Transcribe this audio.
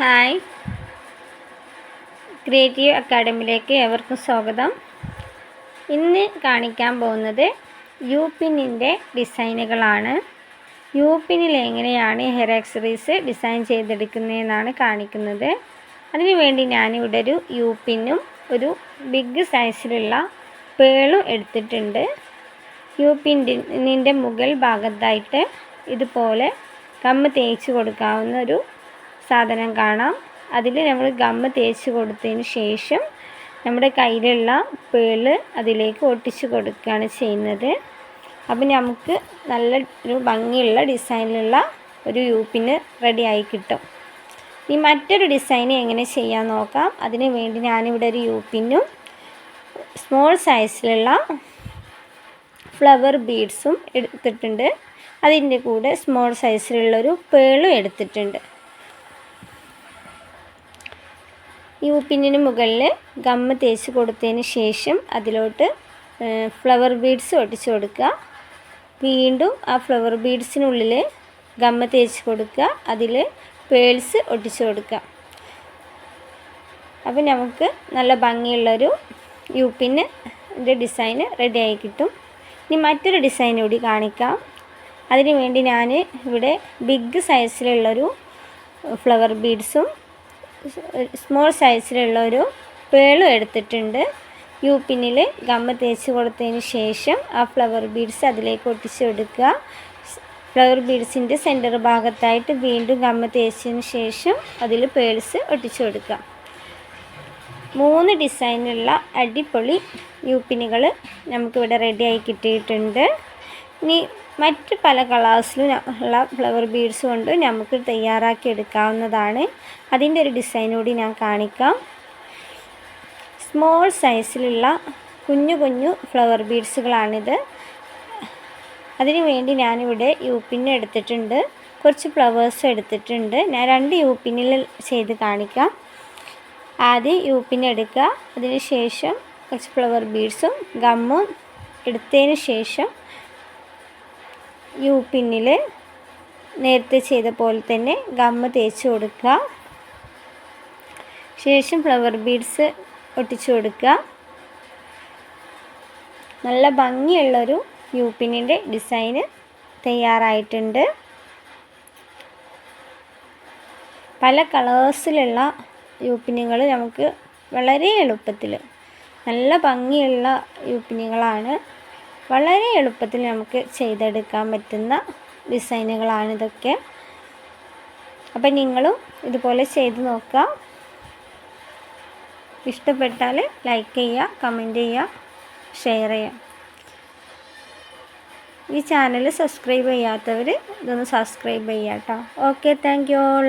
Hi. Creative അക്കാഡമിയിലേക്ക് ഏവർക്കും സ്വാഗതം. ഇന്ന് കാണിക്കാൻ പോകുന്നത് യു പിന്നിന്റെ ഡിസൈനുകളാണ്. യു പിന്നിൽ എങ്ങനെയാണ് ഹെയർ ആക്സറീസ് ഡിസൈൻ ചെയ്തെടുക്കുന്നതെന്നാണ് കാണിക്കുന്നത്. അതിനുവേണ്ടി ഞാനിവിടെ ഒരു യു പിന്നും ഒരു ബിഗ് സൈസിലുള്ള പേളും എടുത്തിട്ടുണ്ട്. യു പിന്റെ മുകൾ ഭാഗത്തായിട്ട് ഇതുപോലെ കമ്മ് തേച്ച് കൊടുക്കാവുന്ന ഒരു സാധനം കാണാം. അതിൽ നമ്മൾ ഗമ്മ് തേച്ച് കൊടുത്തതിന് ശേഷം നമ്മുടെ കയ്യിലുള്ള പേൾ അതിലേക്ക് ഒട്ടിച്ച് കൊടുക്കുകയാണ് ചെയ്യുന്നത്. അപ്പം നമുക്ക് നല്ല ഒരു ഭംഗിയുള്ള ഡിസൈനിലുള്ള ഒരു യൂപ്പിന് റെഡിയായി കിട്ടും. ഈ മറ്റൊരു ഡിസൈൻ എങ്ങനെ ചെയ്യാൻ നോക്കാം. അതിന് വേണ്ടി ഞാനിവിടെ ഒരു യൂപ്പിനും സ്മോൾ സൈസിലുള്ള ഫ്ലവർ ബീഡ്സും എടുത്തിട്ടുണ്ട്. അതിന്റെ കൂടെ സ്മോൾ സൈസിലുള്ളൊരു പേളും എടുത്തിട്ടുണ്ട്. ഈ ഉപ്പിന് മുകളിൽ ഗമ്മ് തേച്ച് കൊടുത്തതിന് ശേഷം അതിലോട്ട് ഫ്ലവർ ബീഡ്സ് ഒട്ടിച്ച് കൊടുക്കുക. വീണ്ടും ആ ഫ്ലവർ ബീഡ്സിനുള്ളിൽ ഗമ്മ തേച്ച് കൊടുക്കുക. അതിൽ പേൾസ് ഒട്ടിച്ച് കൊടുക്കുക. അപ്പോൾ നമുക്ക് നല്ല ഭംഗിയുള്ളൊരു യു ഡിസൈൻ റെഡിയായി കിട്ടും. ഇനി മറ്റൊരു ഡിസൈൻ കൂടി കാണിക്കാം. അതിനുവേണ്ടി ഞാൻ ഇവിടെ ബിഗ് സൈസിലുള്ളൊരു ഫ്ലവർ ബീഡ്സും സ്മോൾ സൈസിലുള്ള ഒരു പേളും എടുത്തിട്ടുണ്ട്. യു പിന്നിൽ ഗമ്മ തേച്ച് കൊടുത്തതിന് ശേഷം ആ ഫ്ലവർ ബീഡ്സ് അതിലേക്ക് ഒട്ടിച്ച് ഫ്ലവർ ബീഡ്സിന്റെ സെന്റർ ഭാഗത്തായിട്ട് വീണ്ടും ഗമ്മ തേച്ചതിന് ശേഷം അതിൽ പേൾസ് ഒട്ടിച്ചു കൊടുക്കുക. മൂന്ന് ഡിസൈനുള്ള അടിപൊളി യൂപ്പിനുകൾ നമുക്കിവിടെ റെഡിയായി കിട്ടിയിട്ടുണ്ട്. ഇനി മറ്റ് പല കളേഴ്സിലും ഉള്ള ഫ്ലവർ ബീഡ്സ് കൊണ്ട് നമുക്ക് തയ്യാറാക്കി എടുക്കാവുന്നതാണ്. അതിന്റെ ഒരു ഡിസൈൻ കൂടി ഞാൻ കാണിക്കാം. സ്മോൾ സൈസിലുള്ള കുഞ്ഞു കുഞ്ഞു ഫ്ലവർ ബീഡ്സുകളാണിത് അതിനു വേണ്ടി ഞാനിവിടെ യൂപ്പിന് എടുത്തിട്ടുണ്ട്. കുറച്ച് ഫ്ലവേഴ്സ് എടുത്തിട്ടുണ്ട്. ഞാൻ രണ്ട് യു പിന്നിൽ ചെയ്ത് കാണിക്കാം. ആദ്യം യൂപ്പിന് എടുക്കുക. അതിന് ശേഷം കുറച്ച് ഫ്ലവർ ബീഡ്സും ഗമ്മും എടുത്തതിന് ശേഷം യു പിന്നിൽ നേരത്തെ ചെയ്ത പോലെ തന്നെ ഗമ്മ് തേച്ച് കൊടുക്കുക ശേഷം ഫ്ലവർ ബീഡ്സ് ഒട്ടിച്ചു കൊടുക്കുക നല്ല ഭംഗിയുള്ളൊരു യു പിന്നിന്റെ ഡിസൈന് തയ്യാറായിട്ടുണ്ട്. പല കളേഴ്സിലുള്ള യൂപ്പിനുകൾ നമുക്ക് വളരെ എളുപ്പത്തിൽ നല്ല ഭംഗിയുള്ള യൂപ്പിനുകളാണ് വളരെ എളുപ്പത്തിൽ നമുക്ക് ചെയ്തെടുക്കാൻ പറ്റുന്ന ഡിസൈനുകളാണ് ഇതൊക്കെ. അപ്പം നിങ്ങളും ഇതുപോലെ ചെയ്ത് നോക്കുക. ഇഷ്ടപ്പെട്ടാൽ ലൈക്ക് ചെയ്യുക കമന്റ് ചെയ്യുക ഷെയർ ചെയ്യുക. ഈ ചാനൽ സബ്സ്ക്രൈബ് ചെയ്യാത്തവർ ഇതൊന്ന് സബ്സ്ക്രൈബ് ചെയ്യാം കേട്ടോ. Okay thank you all.